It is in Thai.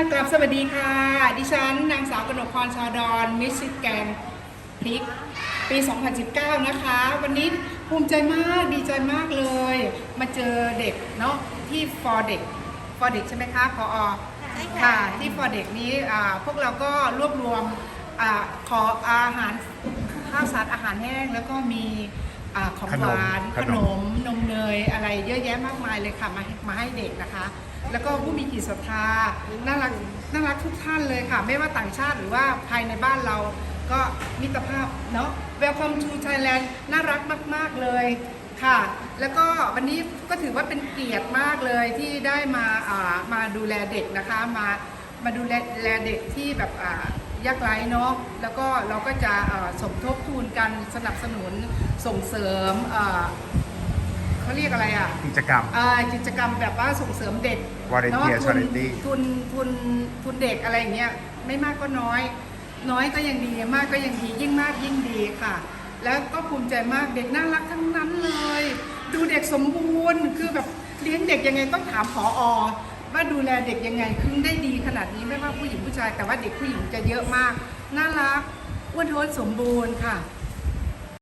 กลับสวัสดีค่ะ ดิฉันนางสาวกนกพรชาวดอนมิสซิแกนพริกปี 2019 นะคะ วันนี้ภูมิใจมากดีใจมากเลย มาเจอเด็กเนาะที่ฟอเด็กฟอเด็กใช่ไหมคะพออใช่ค่ะค่ะที่ฟอเด็กนี้อ่าพวกเราก็รวบรวมอาขออาหารข้าวสารอาหารแห้งแล้วก็มี อาของขหนมวานขขนนม ม นมเนยอะไรเยอะแยะมากมายเลยค่ะมามาให้เด็กนะคะ แล้วก็ผู้มีจิตศรัทธาน่ารักน่ารักทุกท่านเลยค่ะ ไม่ว่าต่างชาติหรือว่าภายในบ้านเราก็มิตรภาพเนาะ Welcome to Thailand น่ารักมาก ๆ เลยค่ะ แล้วก็วันนี้ก็ถือว่าเป็นเกียรติมากเลยที่ได้มาอ่ามาดูแลเด็กนะคะมามาดูแลแลเด็กที่แบบอ่า ยากไร้เนาะแล้วก็เราก็จะอ่าสมทบทุนกันสนับสนุนส่งเสริมอ่าเขาเรียกอะไรอะกิจกรรมอ่ากิจกรรมแบบว่าส่งเสริมเด็ก Volunteer เนาะทุน Charity ทุนทุนทุนเด็กอะไรอย่างเงี้ยไม่มากก็น้อย น้อยก็ยังดีมากก็ยังดียิ่งมากยิ่งดีค่ะ แล้วก็ภูมิใจมากเด็กน่ารักทั้งนั้นเลย ดูเด็กสมบูรณ์คือแบบเลี้ยงเด็กยังไงต้องถามผออ ว่าดูแลเด็กยังไงคือได้ดีขนาดนี้ไม่ว่าผู้หญิงผู้ชายแต่ว่าเด็กผู้หญิงจะเยอะมาก น่ารักอ้วนท้วนสมบูรณ์ค่ะ